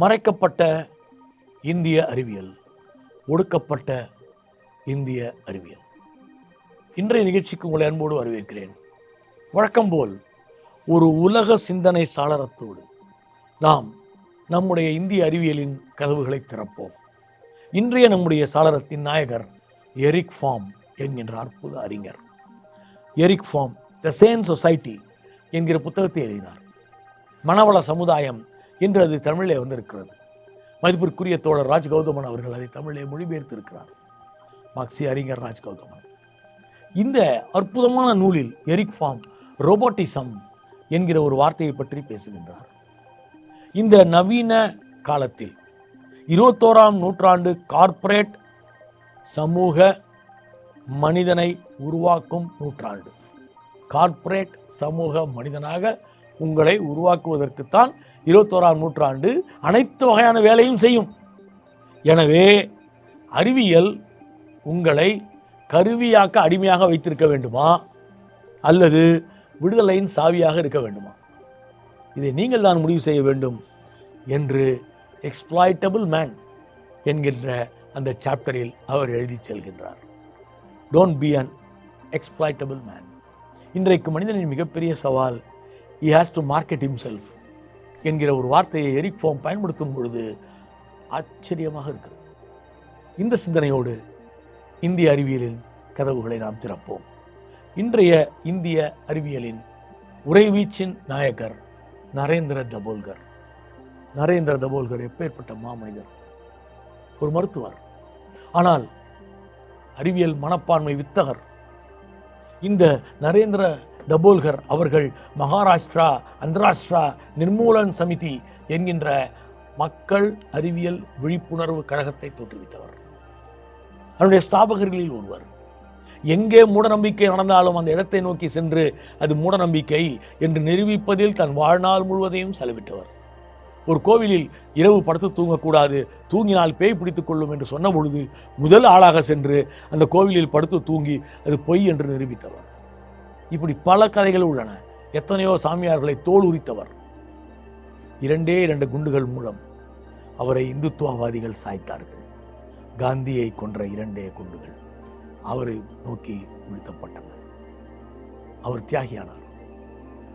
மறைக்கப்பட்ட இந்திய அறிவியல் ஒடுக்கப்பட்ட இந்திய அறிவியல். இன்றைய நிகழ்ச்சிக்கு உங்களை அன்போடு வரவேற்கிறேன். வழக்கம் போல் ஒரு உலக சிந்தனை சாளரத்தோடு நாம் நம்முடைய இந்திய அறிவியலின் கதவுகளை திறப்போம். இன்றைய நம்முடைய சாளரத்தின் நாயகர் எரிக் ஃபார்ம் என்கின்ற அற்புத அறிஞர். Erich Fromm the sane society என்கிற புத்தகத்தை எழுதினார். மனவள சமுதாயம் இன்று அது தமிழிலே வந்திருக்கிறது. மதிப்பிற்குரிய தோழர் ராஜ் கௌதமன் அவர்கள் அதை தமிழிலே மொழிபெயர்த்திருக்கிறார். மார்க்சிய அறிஞர் ராஜ் கௌதமன் இந்த அற்புதமான நூலில் எரிக் ஃபார்ம் ரோபோட்டிசம் என்கிற ஒரு வார்த்தையை பற்றி பேசுகின்றார். இந்த நவீன காலத்தில் இருபத்தோராம் நூற்றாண்டு கார்ப்பரேட் சமூக மனிதனை உருவாக்கும் நூற்றாண்டு. கார்ப்பரேட் சமூக மனிதனாக உங்களை உருவாக்குவதற்குத்தான் இருபத்தோராம் நூற்றாண்டு அனைத்து வகையான வேலையும் செய்யும். எனவே அறிவியல் உங்களை கருவியாக்க அடிமையாக வைத்திருக்க வேண்டுமா? அல்லது விடுதலையின் சாவியாக இருக்க வேண்டுமா? இதை நீங்கள் தான் முடிவு செய்ய வேண்டும் என்று எக்ஸ்ப்ளாய்டபிள் மேன் என்கின்ற அந்த சாப்டரில் அவர் எழுதி செல்கின்றார். Don't be an exploitable man இன்றைக்கு மனிதனின் மிகப்பெரிய சவால் he has to market himself. என்கிற ஒரு வார்த்தையை எரிப்போம் பயன்படுத்தும் பொழுது ஆச்சரியமாக இருக்கிறது. இந்த சிந்தனையோடு இந்திய அறிவியலின் கதவுகளை நாம் திறப்போம். இன்றைய இந்திய அறிவியலின் உறைவீச்சின் நாயகர் நரேந்திர தபோல்கர். நரேந்திர தபோல்கர் எப்பேற்பட்ட மாமனிதர்? ஒரு மருத்துவர். ஆனால் அறிவியல் மனப்பான்மை வித்தகர். இந்த நரேந்திர தபோல்கர் அவர்கள் மகாராஷ்டிரா அந்தராஷ்டிரா நிர்மூலன் சமிதி என்கின்ற மக்கள் அறிவியல் விழிப்புணர்வு கழகத்தை தோற்றுவித்தவர். அவருடைய ஸ்தாபகர்களில் ஒருவர். எங்கே மூடநம்பிக்கை நடந்தாலும் அந்த இடத்தை நோக்கி சென்று அது மூடநம்பிக்கை என்று நிரூபிப்பதில் தன் வாழ்நாள் முழுவதையும் செலவிட்டவர். ஒரு கோவிலில் இரவு படுத்து தூங்கக்கூடாது தூங்கினால் பேய் பிடித்துக் கொள்ளும் என்று சொன்ன பொழுது முதல் ஆளாக சென்று அந்த கோவிலில் படுத்து தூங்கி அது பொய் என்று நிரூபித்தவர். இப்படி பல கதைகள் உள்ளன. எத்தனையோ சாமியார்களை தோல் உரித்தவர். இரண்டே இரண்டு குண்டுகள் மூலம் அவரை இந்துத்துவவாதிகள் சாய்த்தார்கள். காந்தியை கொன்ற இரண்டே குண்டுகள் அவரை நோக்கி வீழ்த்தப்பட்டன. அவர் தியாகியானார்.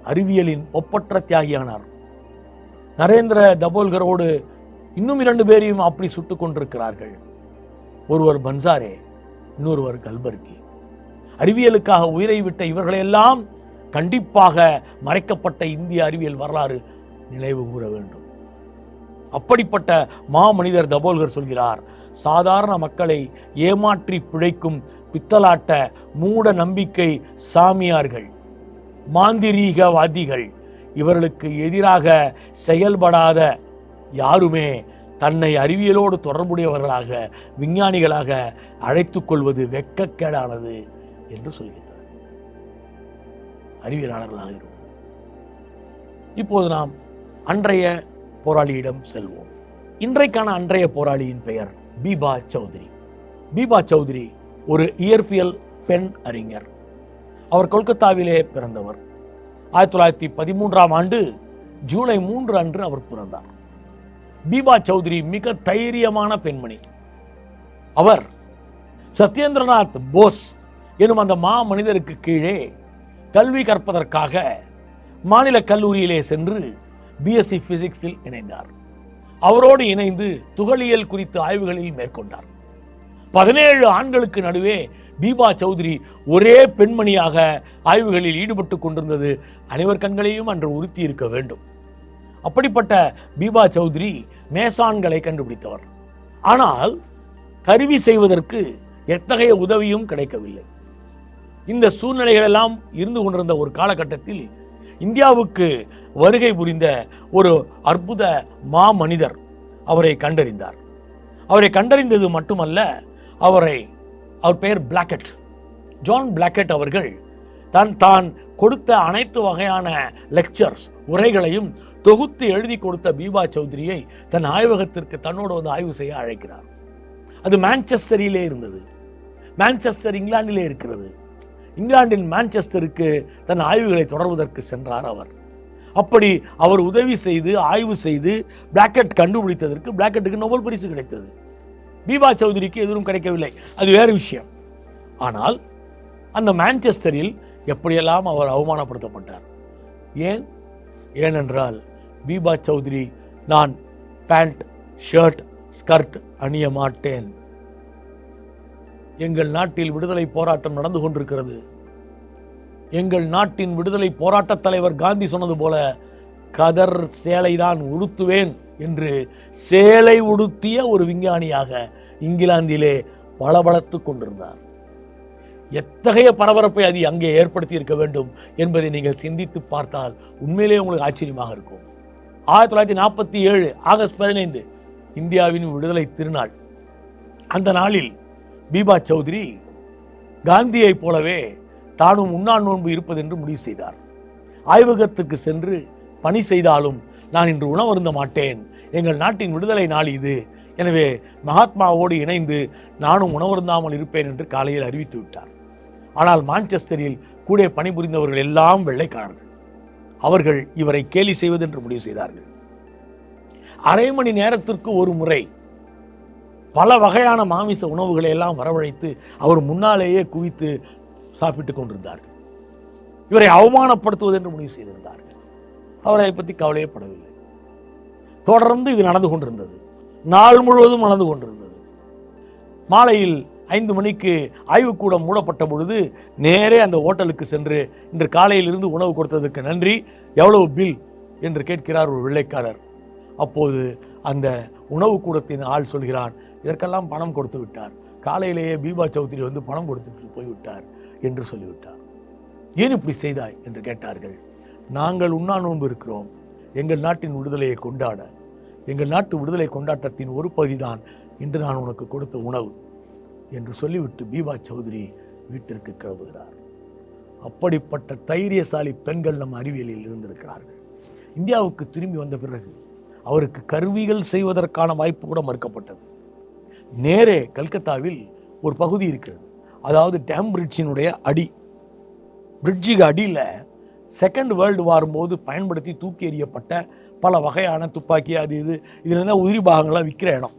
அறிவியலின் ஒப்பற்ற தியாகியானார். நரேந்திர தபோல்கரோடு இன்னும் இரண்டு பேரையும் அப்படி சுட்டுக் கொண்டிருக்கிறார்கள். ஒருவர் பன்சாரே இன்னொருவர் கல்பர்கி. அறிவியலுக்காக உயிரை விட்ட இவர்களையெல்லாம் கண்டிப்பாக மறைக்கப்பட்ட இந்திய அறிவியல் வரலாறு நினைவு கூற வேண்டும். அப்படிப்பட்ட மாமனிதர் தபோல்கர் சொல்கிறார் சாதாரண மக்களை ஏமாற்றி பிழைக்கும் பித்தலாட்ட மூட நம்பிக்கை சாமியார்கள் மாந்திரீகவாதிகள். இவர்களுக்கு எதிராக செயல்படாத யாருமே தன்னை அறிவியலோடு தொடர்புடையவர்களாக விஞ்ஞானிகளாக அழைத்து கொள்வது வெட்கக்கேடானது என்று சொல்கின்றார். அறிவியலாளர்களாக இருக்கும் இப்போது நாம் அன்றைய போராளியிடம் செல்வோம். இன்றைக்கான அன்றைய போராளியின் பெயர் பீபா சௌத்ரி. பீபா சௌத்ரி ஒரு இயற்பியல் பெண் அறிஞர். அவர் கொல்கத்தாவிலே பிறந்தவர். ஆயிரத்தி தொள்ளாயிரத்தி பதிமூன்றாம் ஆண்டு ஜூலை மூன்று அன்று அவர் பிறந்தார். பீபா சௌத்ரி மிக தைரியமான பெண்மணி. அவர் சத்யேந்திரநாத் போஸ் எனும் அந்த மா மனிதருக்கு கீழே கல்வி கற்பதற்காக மாநில கல்லூரியிலே சென்று பிஎஸ்சி பிசிக்ஸில் இணைந்தார். அவரோடு இணைந்து துகளியல் குறித்த ஆய்வுகளில் மேற்கொண்டார். பதினேழு ஆண்களுக்கு நடுவே பீபா சௌத்ரி ஒரே பெண்மணியாக ஆய்வுகளில் ஈடுபட்டு கொண்டிருந்தது அனைவர் கண்களையும் அன்று உறுத்தி இருக்க வேண்டும். அப்படிப்பட்ட பீபா சௌத்ரி மேசான்களை கண்டுபிடித்தவர். ஆனால் கருவி செய்வதற்கு எத்தகைய உதவியும் கிடைக்கவில்லை. இந்த சூழ்நிலைகள் எல்லாம் இருந்து கொண்டிருந்த ஒரு காலகட்டத்தில் இந்தியாவுக்கு வருகை புரிந்த ஒரு அற்புத மா மனிதர் அவரை கண்டறிந்தார். அவரை கண்டறிந்தது மட்டுமல்ல அவரை அவர் பெயர் பிளாக்கெட் ஜான் பிளாக்கெட் அவர்கள் தன் தான் கொடுத்த அனைத்து வகையான லெக்சர்ஸ் உரைகளையும் தொகுத்து எழுதி கொடுத்த பீபா சௌத்ரியை தன் ஆய்வகத்திற்கு தன்னோடு வந்து ஆய்வு செய்ய அழைக்கிறார். அது மான்செஸ்டரிலே இருந்தது. மான்செஸ்டர் இங்கிலாந்திலே இருக்கிறது. இங்கிலாந்தின் மான்செஸ்டருக்கு தன் ஆய்வுகளை தொடர்வதற்கு சென்றார் அவர். அப்படி அவர் உதவி செய்து ஆய்வு செய்து பிளாக்கெட் கண்டுபிடித்ததற்கு பிளாக்கெட்டுக்கு நோபல் பரிசு கிடைத்தது. பீபா சௌத்ரிக்கு எதுவும் கிடைக்கவில்லை. அது வேறு விஷயம். ஆனால் அந்த மான்செஸ்டரில் எப்படியெல்லாம் அவர் அவமானப்படுத்தப்பட்டார்? ஏன்? ஏனென்றால் பீபா சௌத்ரி நான் பேண்ட் ஷர்ட் ஸ்கர்ட் அணிய மாட்டேன். எங்கள் நாட்டில் விடுதலை போராட்டம் நடந்து கொண்டிருக்கிறது. எங்கள் நாட்டின் விடுதலை போராட்டத் தலைவர் காந்தி சொன்னது போல கதர் சேலை தான் உடுத்துவேன் என்று சேலை உடுத்திய ஒரு விஞ்ஞானியாக இங்கிலாந்திலே பளபளத்துக் கொண்டிருந்தார். எத்தகைய பரபரப்பை அது அங்கே ஏற்படுத்தி இருக்க வேண்டும் என்பதை நீங்கள் சிந்தித்து பார்த்தால் உண்மையிலேயே உங்களுக்கு ஆச்சரியமாக இருக்கும். ஆயிரத்தி தொள்ளாயிரத்தி நாற்பத்தி ஏழு ஆகஸ்ட் பதினைந்து இந்தியாவின் விடுதலை திருநாள். அந்த நாளில் பீபா சௌத்ரி காந்தியைப் போலவே தானும் உண்ணான் நோன்பு இருப்பதென்று முடிவு செய்தார். ஆய்வகத்துக்கு சென்று பணி செய்தாலும் நான் இன்று உணவருந்த மாட்டேன். எங்கள் நாட்டின் விடுதலை நாள் இது. எனவே மகாத்மாவோடு இணைந்து நானும் உணவருந்தாமல் இருப்பேன் என்று காலையில் அறிவித்து விட்டார். ஆனால் மான்செஸ்டரில் கூட பணிபுரிந்தவர்கள் எல்லாம் வெள்ளைக்காரர்கள். அவர்கள் இவரை கேலி செய்வதென்று முடிவு செய்தார்கள். அரை மணி நேரத்திற்கு ஒரு முறை பல வகையான மாமிச உணவுகளை எல்லாம் வரவழைத்து அவர் முன்னாலேயே குவித்து சாப்பிட்டு கொண்டிருந்தார்கள். இவரை அவமானப்படுத்துவது என்று முடிவு செய்திருந்தார்கள். அவர் அதை பற்றி கவலையப்படவில்லை. தொடர்ந்து இது நடந்து கொண்டிருந்தது. நாள் முழுவதும் நடந்து கொண்டிருந்தது. மாலையில் ஐந்து மணிக்கு ஆய்வுக்கூடம் மூடப்பட்ட பொழுது நேரே அந்த ஹோட்டலுக்கு சென்று இன்று காலையிலிருந்து உணவு கொடுத்ததற்கு நன்றி. எவ்வளவு பில்? என்று கேட்கிறார் ஒரு வெள்ளைக்காரர். அப்போது அந்த உணவு கூடத்தின் ஆள் சொல்கிறான் இதற்கெல்லாம் பணம் கொடுத்து விட்டார். காலையிலேயே பீபா சௌத்ரி வந்து பணம் கொடுத்துட்டு போய்விட்டார் என்று சொல்லிவிட்டார். ஏன் இப்படி செய்தாய்? என்று கேட்டார்கள். நாங்கள் உண்ணா நோன்பு இருக்கிறோம். எங்கள் நாட்டின் விடுதலையை கொண்டாட. எங்கள் நாட்டு விடுதலை கொண்டாட்டத்தின் ஒரு பகுதிதான் இன்று நான் உனக்கு கொடுத்த உணவு என்று சொல்லிவிட்டு பீபா சௌத்ரி வீட்டிற்கு கிளம்புகிறார். அப்படிப்பட்ட தைரியசாலி பெண்கள் நம் அறிவியலில் இருந்திருக்கிறார்கள். இந்தியாவுக்கு திரும்பி வந்த பிறகு அவருக்கு கருவிகள் செய்வதற்கான வாய்ப்பு கூட மறுக்கப்பட்டது. நேரே கல்கத்தாவில் ஒரு பகுதி இருக்கிறது. அதாவது டேம் பிரிட்ஜினுடைய அடி. பிரிட்ஜுக்கு அடியில் செகண்ட் வேர்ல்டு வார் போது பயன்படுத்தி தூக்கி எறியப்பட்ட பல வகையான துப்பாக்கி அது இது. இதுலேருந்து இருந்தால் உதிரி விற்கிற இடம்.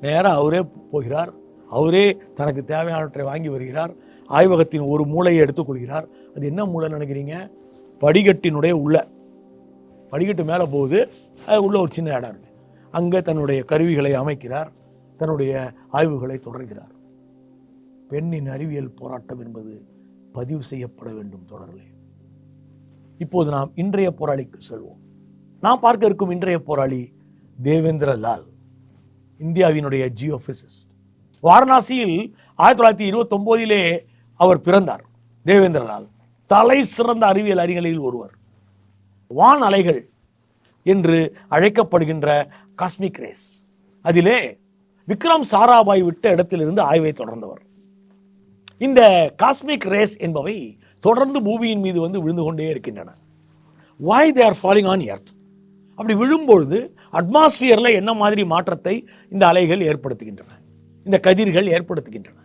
நேராக அவரே போகிறார். அவரே தனக்கு தேவையானவற்றை வாங்கி வருகிறார். ஆய்வகத்தின் ஒரு மூளையை எடுத்துக்கொள்கிறார் அது என்ன மூளை நினைக்கிறீங்க? படிக்கட்டினுடைய உள்ள. படிக்கட்டு மேலே போகுது உள்ள ஒரு சின்ன இடம் இருக்குது அங்கே தன்னுடைய கருவிகளை அமைக்கிறார் தன்னுடைய ஆய்வுகளை தொடர்கிறார். பெண்ணின் அறிவியல் போராட்டம் என்பது பதிவு செய்யப்பட வேண்டும் தொடர்களே. இப்போது நாம் இன்றைய போராளிக்கு செல்வோம். நாம் பார்க்க இருக்கும் இன்றைய போராளி தேவேந்திர லால் இந்தியாவினுடைய ஜியோபிசிஸ்ட் வாரணாசியில் ஆயிரத்தி தொள்ளாயிரத்தி இருபத்தொம்போதிலே அவர் பிறந்தார் தேவேந்திர லால் தலை சிறந்த அறிவியல் அறிஞர்களில் ஒருவர். வான் அலைகள் என்று அழைக்கப்படுகின்ற காஸ்மிக் ரேஸ் அதிலே விக்ரம் சாராபாய் விட்ட இடத்திலிருந்து ஆய்வை தொடர்ந்தவர். இந்த காஸ்மிக் ரேஸ் என்பவை தொடர்ந்து பூமியின் மீது வந்து விழுந்து கொண்டே இருக்கின்றன. Why they are falling on earth அப்படி விழும்பொழுது அட்மாஸ்பியரில் என்ன மாதிரி மாற்றத்தை இந்த அலைகள் ஏற்படுத்துகின்றன? இந்த கதிர்கள் ஏற்படுத்துகின்றன.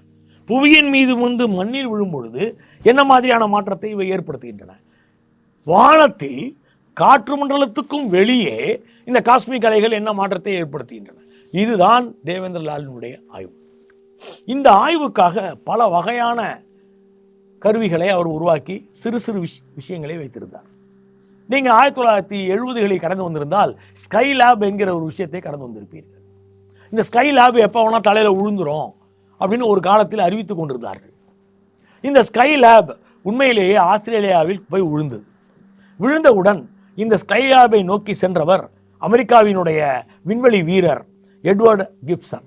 புவியின் மீது வந்து மண்ணில் விழும்பொழுது என்ன மாதிரியான மாற்றத்தை இவை ஏற்படுத்துகின்றன? வானத்தில் காற்று மண்டலத்துக்கும் வெளியே இந்த காஸ்மிக் அலைகள் என்ன மாற்றத்தை ஏற்படுத்துகின்றன? இதுதான் தேவேந்திர லாலினுடைய ஆய்வு. இந்த ஆய்வுக்காக பல வகையான கருவிகளை அவர் உருவாக்கி சிறு சிறு விஷ் விஷயங்களை வைத்திருந்தார். நீங்கள் ஆயிரத்தி தொள்ளாயிரத்தி எழுபதுகளில் கடந்து வந்திருந்தால் ஸ்கை லேப் என்கிற ஒரு விஷயத்தை கடந்து வந்திருப்பீர்கள். இந்த ஸ்கை லேப் எப்போ வேணால் தலையில் விழுந்துரும் அப்படின்னு ஒரு காலத்தில் அறிவித்து கொண்டிருந்தார்கள். இந்த ஸ்கை லேப் உண்மையிலேயே ஆஸ்திரேலியாவில் போய் விழுந்தது விழுந்தவுடன் இந்த ஸ்கைலாபை நோக்கி சென்றவர் அமெரிக்காவினுடைய விண்வெளி வீரர் எட்வர்டு கிப்சன்.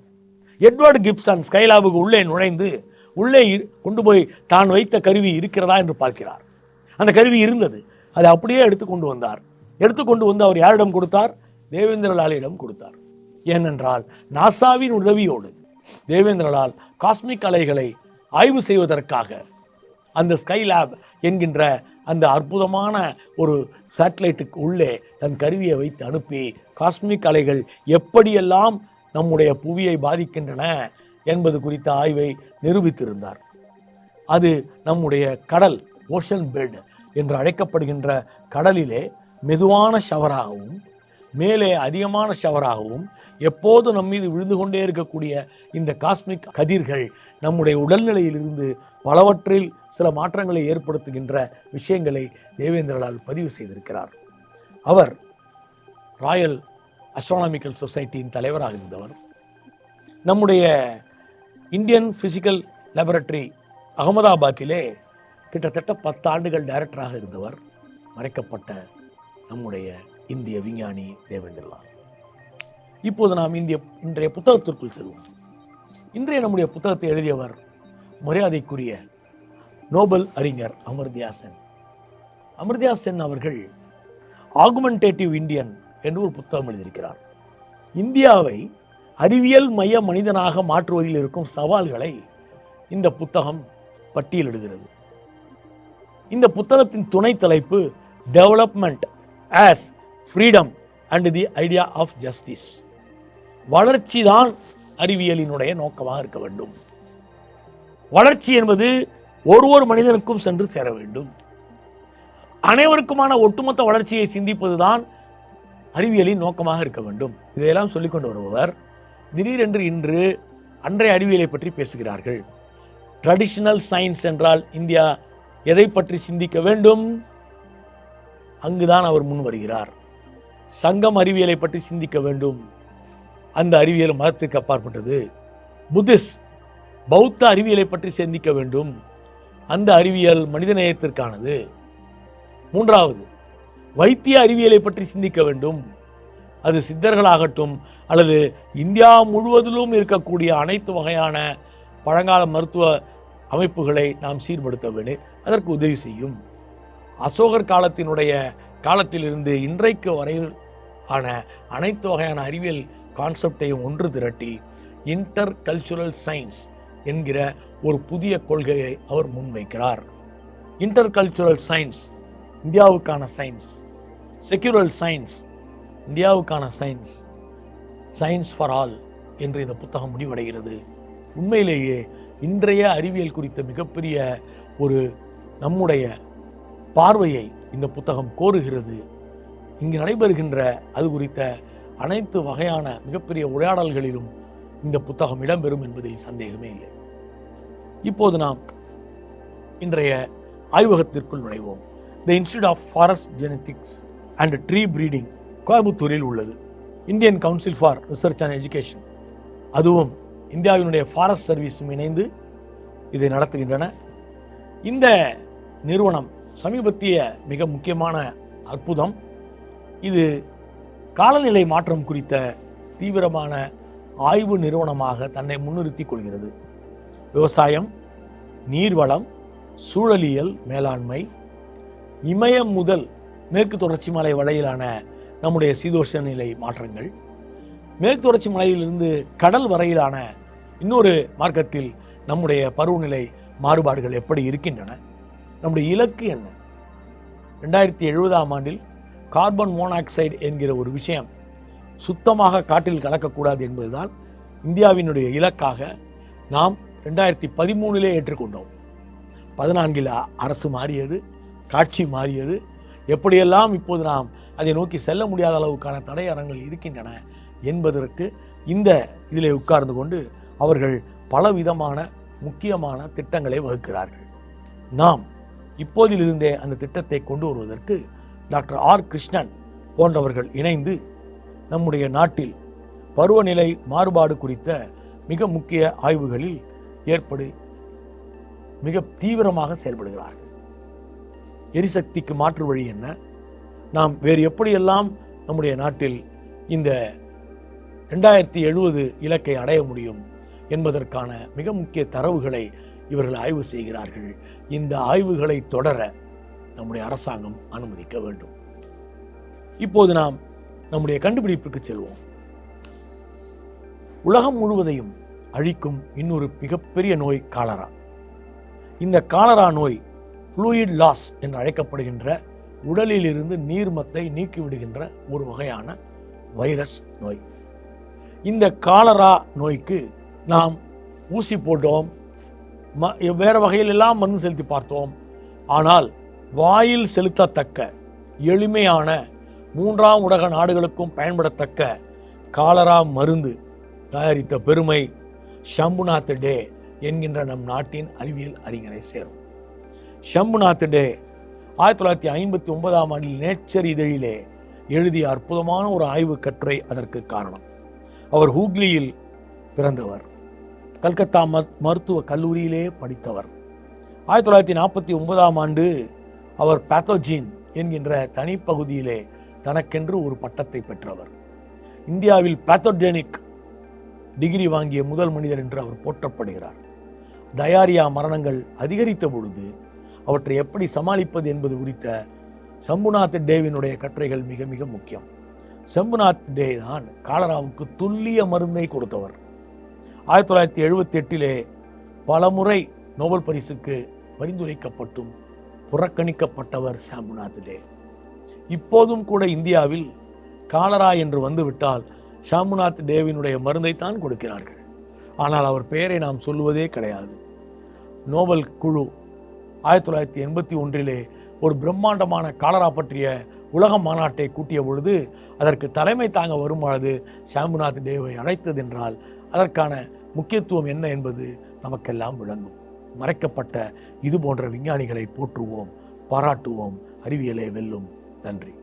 எட்வர்டு கிப்சன் ஸ்கைலாபுக்கு உள்ளே நுழைந்து உள்ளே இரு- கொண்டு போய் தான் வைத்த கருவி இருக்கிறதா என்று பார்க்கிறார். அந்த கருவி இருந்தது. அதை அப்படியே எடுத்து கொண்டு வந்தார். எடுத்து கொண்டு வந்து அவர் யாரிடம் கொடுத்தார்? தேவேந்திரலாலிடம் கொடுத்தார். ஏனென்றால் நாசாவின் உதவியோடு தேவேந்திரலால் காஸ்மிக் அலைகளை ஆய்வு செய்வதற்காக அந்த ஸ்கை லேப் என்கின்ற அந்த அற்புதமான ஒரு சேட்டலைட்டுக்கு உள்ளே தன் கருவியை வைத்து அனுப்பி காஸ்மிக் அலைகள் எப்படியெல்லாம் நம்முடைய புவியை பாதிக்கின்றன என்பது குறித்த ஆய்வை நிரூபித்திருந்தார். அது நம்முடைய கடல் ஓஷன் பெட் என்று அழைக்கப்படுகின்ற கடலிலே மெதுவான ஷவராகவும் மேலே அதிகமான ஷவராகவும் எப்போது நம் மீது விழுந்து கொண்டே இருக்கக்கூடிய இந்த காஸ்மிக் கதிர்கள் நம்முடைய உடல்நிலையிலிருந்து பலவற்றில் சில மாற்றங்களை ஏற்படுத்துகின்ற விஷயங்களை தேவேந்திரலால் பதிவு செய்திருக்கிறார். அவர் ராயல் அஸ்ட்ரானமிக்கல் சொசைட்டியின் தலைவராக இருந்தவர். நம்முடைய இந்தியன் ஃபிசிக்கல் லெபரட்டரி அகமதாபாத்திலே கிட்டத்தட்ட பத்து ஆண்டுகள் டைரக்டராக இருந்தவர். மறைக்கப்பட்ட நம்முடைய இந்திய விஞ்ஞானி தேவேந்திரலால். இப்போது நாம் இந்திய இன்றைய புத்தகத்திற்குள் செல்வோம். இன்றைய நம்முடைய புத்தகத்தை எழுதியவர் மரியாதைக்குரிய நோபல் அறிஞர் அமர்தியா சென் சென் அவர்கள் ஆகுமெண்டேட்டிவ் இந்தியன் என்று ஒரு புத்தகம் எழுதியிருக்கிறார். இந்தியாவை அறிவியல் மைய மனிதனாக மாற்றுவதில் இருக்கும் சவால்களை இந்த புத்தகம் பட்டியலிடுகிறது இந்த புத்தகத்தின் துணை தலைப்பு development as freedom and the idea of justice வளர்ச்சி தான் அறிவியலினுடைய நோக்கமாக இருக்க வேண்டும். வளர்ச்சி என்பது ஒரு ஒரு மனிதனுக்கும் சென்று சேர வேண்டும். அனைவருக்குமான ஒட்டுமொத்த வளர்ச்சியை சிந்திப்பதுதான் அறிவியலின் நோக்கமாக இருக்க வேண்டும். இதையெல்லாம் சொல்லிக்கொண்டு வருபவர் திடீரென்று இன்று அன்றைய அறிவியலை பற்றி பேசுகிறார்கள். ட்ரெடிஷ்னல் சயின்ஸ் என்றால் இந்தியா எதை பற்றி சிந்திக்க வேண்டும்? அங்குதான் அவர் முன் வருகிறார். சங்கம் அறிவியலை பற்றி சிந்திக்க வேண்டும். அந்த அறிவியல் மதத்திற்கு அப்பாற்பட்டது. புத்திஸ்ட் பௌத்த அறிவியலை பற்றி சிந்திக்க வேண்டும். அந்த அறிவியல் மனிதநேயத்திற்கானது மூன்றாவது வைத்திய அறிவியலை பற்றி சிந்திக்க வேண்டும். அது சித்தர்களாகட்டும் அல்லது இந்தியா முழுவதிலும் இருக்கக்கூடிய அனைத்து வகையான பழங்கால மருத்துவ அமைப்புகளை நாம் சீர்படுத்த வேண்டும் அதற்கு உதவி செய்யும். அசோகர் காலத்தினுடைய காலத்திலிருந்து இன்றைக்கு வரையில் ஆன அனைத்து வகையான அறிவியல் கான்செப்டையும் ஒன்று திரட்டி இன்டர் கல்ச்சுரல் சயின்ஸ் என்கிற ஒரு புதிய கொள்கையை அவர் முன்வைக்கிறார். இன்டர் கல்ச்சுரல் சயின்ஸ் இந்தியாவுக்கான சயின்ஸ். செக்யூரல் சயின்ஸ் இந்தியாவுக்கான சயின்ஸ். சயின்ஸ் ஃபார் ஆல் என்று இந்த புத்தகம் முடிவடைகிறது. உண்மையிலேயே இன்றைய அறிவியல் குறித்த மிகப்பெரிய ஒரு நம்முடைய பார்வையை இந்த புத்தகம் கோருகிறது. இங்கு நடைபெறுகின்ற அது குறித்த அனைத்து வகையான மிகப்பெரிய உரையாடல்களிலும் இந்த புத்தகம் இடம்பெறும் என்பதில் சந்தேகமே இல்லை. இப்போது நாம் இன்றைய ஆய்வகத்திற்குள் நுழைவோம். The institute of forest genetics and tree breeding கோயம்புத்தூரில் உள்ளது. Indian council for research and education அதுவும் இந்தியாவினுடைய ஃபாரஸ்ட் சர்வீஸும் இணைந்து இதை நடத்துகின்றன. இந்த நிறுவனம் சமீபத்திய மிக முக்கியமான அற்புதம். இது காலநிலை மாற்றம் குறித்த தீவிரமான ஆய்வு நிறுவனமாக தன்னை முன்னிறுத்திக் கொள்கிறது. விவசாயம் நீர்வளம் சூழலியல் மேலாண்மை இமயம் முதல் மேற்கு தொடர்ச்சி மலை வரையிலான நம்முடைய சீதோஷ நிலை மாற்றங்கள் மேற்கு தொடர்ச்சி மலையிலிருந்து கடல் வரையிலான இன்னொரு மார்க்கத்தில் நம்முடைய பருவநிலை மாறுபாடுகள் எப்படி இருக்கின்றன? நம்முடைய இலக்கு என்ன? ரெண்டாயிரத்தி எழுபதாம் ஆண்டில் கார்பன் மோனாக்சைடு என்கிற ஒரு விஷயம் சுத்தமாக காற்றில் கலக்கக்கூடாது என்பதுதான் இந்தியாவினுடைய இலக்காக நாம் ரெண்டாயிரத்தி பதிமூணிலே ஏற்றுக்கொண்டோம். பதினான்கில் அரசு மாறியது காட்சி மாறியது. எப்படியெல்லாம் இப்போது நாம் அதை நோக்கி செல்ல முடியாத அளவுக்கான தடையரங்கள் இருக்கின்றன என்பதற்கு இந்த இதிலே உட்கார்ந்து கொண்டு அவர்கள் பலவிதமான முக்கியமான திட்டங்களை வகுக்கிறார்கள். நாம் இப்போதிலிருந்தே அந்த திட்டத்தை கொண்டு வருவதற்கு டாக்டர் ஆர் கிருஷ்ணன் போன்றவர்கள் இணைந்து நம்முடைய நாட்டில் பருவநிலை மாறுபாடு குறித்த மிக முக்கிய ஆய்வுகளில் ஏற்படு மிக தீவிரமாக செயல்படுகிறார்கள். எரிசக்திக்கு மாற்று வழி என்ன? நாம் வேறு எப்படியெல்லாம் நம்முடைய நாட்டில் இந்த ரெண்டாயிரத்தி எழுபது இலக்கை அடைய முடியும் என்பதற்கான மிக முக்கிய தரவுகளை இவர்கள் ஆய்வு செய்கிறார்கள். இந்த ஆய்வுகளை தொடர நம்முடைய அரசாங்கம் அனுமதிக்க வேண்டும். இப்போது நாம் நம்முடைய கண்டுபிடிப்புக்கு செல்வோம். உலகம் முழுவதையும் அழிக்கும் இன்னொரு மிகப்பெரிய நோய் காலரா. இந்த காலரா நோய் ஃப்ளூயிட் லாஸ் என்று அழைக்கப்படுகின்ற உடலில் இருந்து நீர்மத்தை நீக்கிவிடுகின்ற ஒரு வகையான வைரஸ் நோய். இந்த காலரா நோய்க்கு நாம் ஊசி போட்டோம். ம வேறு வகையிலெல்லாம் மருந்து செலுத்தி பார்த்தோம். ஆனால் வாயில் செலுத்தத்தக்க எளிமையான மூன்றாம் உலக நாடுகளுக்கும் பயன்படத்தக்க காலரா மருந்து தயாரித்த பெருமை ஷம்புநாத் டே என்கின்ற நம் நாட்டின் அறிவியல் அறிஞரை சேரும். ஷம்புநாத் டே ஆயிரத்தி தொள்ளாயிரத்தி ஐம்பத்தி ஒன்பதாம் ஆண்டில் நேச்சர் இதழிலே எழுதிய அற்புதமான ஒரு ஆய்வு கட்டுரை அதற்கு காரணம். அவர் ஹூக்ளியில் பிறந்தவர். கல்கத்தா ம- மருத்துவக் கல்லூரியிலே படித்தவர். ஆயிரத்தி தொள்ளாயிரத்தி நாற்பத்தி ஒன்பதாம் ஆண்டு அவர் பேத்தோஜின் என்கின்ற தனிப்பகுதியிலே தனக்கென்று ஒரு பட்டத்தை பெற்றவர். இந்தியாவில் பேத்தோஜெனிக் டிகிரி வாங்கிய முதல் மனிதர் என்று அவர் போற்றப்படுகிறார். டயாரியா மரணங்கள் அதிகரித்த பொழுது அவற்றை எப்படி சமாளிப்பது என்பது குறித்த சம்புநாத் டேவினுடைய கட்டுரைகள் மிக மிக முக்கியம். சம்புநாத் டே தான் காலராவுக்கு துல்லிய மருந்தை கொடுத்தவர். ஆயிரத்தி தொள்ளாயிரத்தி எழுபத்தி எட்டிலே பலமுறை நோபல் பரிசுக்கு பரிந்துரைக்கப்பட்டும் புறக்கணிக்கப்பட்டவர் ஷாம்புநாத் டே இப்போதும் கூட இந்தியாவில் காலரா என்று வந்துவிட்டால் ஷாம்புநாத் டேவினுடைய மருந்தை தான் கொடுக்கிறார்கள். ஆனால் அவர் பெயரை நாம் சொல்லுவதே கிடையாது. நோபல் குழு ஆயிரத்தி தொள்ளாயிரத்தி எண்பத்தி ஒன்றிலே ஒரு பிரம்மாண்டமான காலரா பற்றிய உலக மாநாட்டை கூட்டிய பொழுது அதற்கு தலைமை தாங்க வரும்பொழுது ஷாம்புநாத் டேவை அழைத்ததென்றால் அதற்கான முக்கியத்துவம் என்ன என்பது நமக்கெல்லாம் விளங்கும். மறைக்கப்பட்ட இது போன்ற விஞ்ஞானிகளை போற்றுவோம் பாராட்டுவோம். அறிவியலே வெல்லும். நன்றி.